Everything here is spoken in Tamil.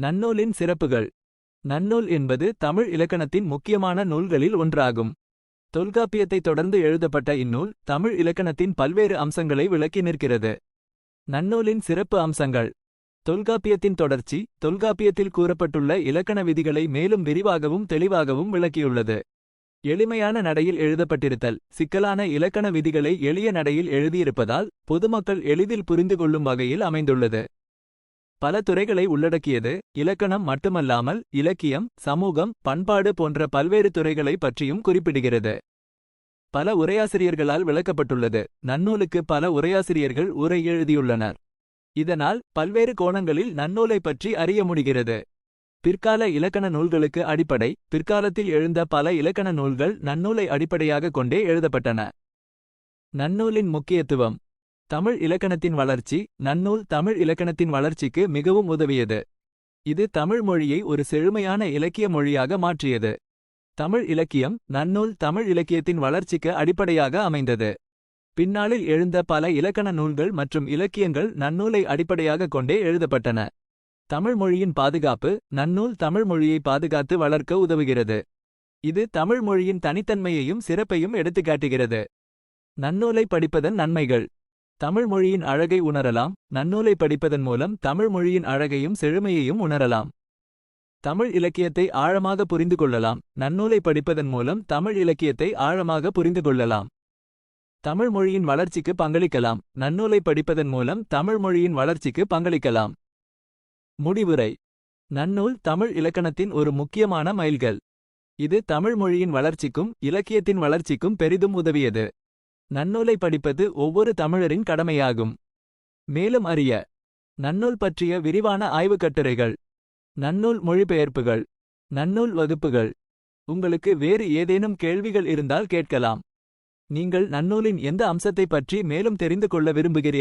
நன்னூலின் சிறப்புகள். நன்னூல் என்பது தமிழ் இலக்கணத்தின் முக்கியமான நூல்களில் ஒன்றாகும். தொல்காப்பியத்தைத் தொடர்ந்து எழுதப்பட்ட இந்நூல் தமிழ் இலக்கணத்தின் பல்வேறு அம்சங்களை விளக்கி நிற்கிறது. நன்னூலின் சிறப்பு அம்சங்கள். தொல்காப்பியத்தின் தொடர்ச்சி தொல்காப்பியத்தில் கூறப்பட்டுள்ள இலக்கண விதிகளை மேலும் விரிவாகவும் தெளிவாகவும் விளக்கியுள்ளது. எளிமையான நடையில் எழுதப்பட்டிருத்தல் சிக்கலான இலக்கண விதிகளை எளிய நடையில் எழுதியிருப்பதால் பொதுமக்கள் எளிதில் புரிந்து கொள்ளும் வகையில் அமைந்துள்ளது. பல துறைகளை உள்ளடக்கியது இலக்கணம் மட்டுமல்லாமல் இலக்கியம் சமூகம் பண்பாடு போன்ற பல்வேறு துறைகளை பற்றியும் குறிப்பிடுகிறது. பல உரையாசிரியர்களால் விளக்கப்பட்டுள்ளது. நன்னூலுக்கு பல உரையாசிரியர்கள் உரை எழுதியுள்ளனர். இதனால் பல்வேறு கோணங்களில் நன்னூலைப் பற்றி அறிய முடிகிறது. பிற்கால இலக்கண நூல்களுக்கு அடிப்படை பிற்காலத்தில் எழுந்த பல இலக்கண நூல்கள் நன்னூலை அடிப்படையாக கொண்டே எழுதப்பட்டன. நன்னூலின் முக்கியத்துவம். தமிழ் இலக்கணத்தின் வளர்ச்சி நன்னூல் தமிழ் இலக்கணத்தின் வளர்ச்சிக்கு மிகவும் உதவியது. இது தமிழ் மொழியை ஒரு செழுமையான இலக்கிய மொழியாக மாற்றியது. தமிழ் இலக்கியம் நன்னூல் தமிழ் இலக்கியத்தின் வளர்ச்சிக்கு அடிப்படையாக அமைந்தது. பின்னாளில் எழுந்த பல இலக்கண நூல்கள் மற்றும் இலக்கியங்கள் நன்னூலை அடிப்படையாக கொண்டே எழுதப்பட்டன. தமிழ் மொழியின் பாதுகாப்பு நன்னூல் தமிழ் மொழியை பாதுகாத்து வளர்க்க உதவுகிறது. இது தமிழ் மொழியின் தனித்தன்மையையும் சிறப்பையும் எடுத்துக்காட்டுகிறது. நன்னூலை படிப்பதன் நன்மைகள் தமிழ் மொழியின் அழகை உணரலாம். நன்னூலை படிப்பதன் மூலம் தமிழ் மொழியின் அழகையும் செழுமையையும் உணரலாம். தமிழ் இலக்கியத்தை ஆழமாக புரிந்து கொள்ளலாம். நன்னூலை படிப்பதன் மூலம் தமிழ் இலக்கியத்தை ஆழமாக புரிந்து கொள்ளலாம். தமிழ் மொழியின் வளர்ச்சிக்கு பங்களிக்கலாம். நன்னூலை படிப்பதன் மூலம் தமிழ் மொழியின் வளர்ச்சிக்கு பங்களிக்கலாம். முடிவுரை. நன்னூல் தமிழ் இலக்கணத்தின் ஒரு முக்கியமான மைல்கள். இது தமிழ் மொழியின் வளர்ச்சிக்கும் இலக்கியத்தின் வளர்ச்சிக்கும் பெரிதும் உதவியது. நன்னூலை படிப்பது ஒவ்வொரு தமிழரின் கடமையாகும். மேலும் அறிய நன்னூல் பற்றிய விரிவான ஆய்வுக் கட்டுரைகள் நன்னூல் மொழிபெயர்ப்புகள் நன்னூல் வகுப்புகள் உங்களுக்கு வேறு ஏதேனும் கேள்விகள் இருந்தால் கேட்கலாம். நீங்கள் நன்னூலின் எந்த அம்சத்தைப் பற்றி மேலும் தெரிந்து கொள்ள விரும்புகிறீர்கள்?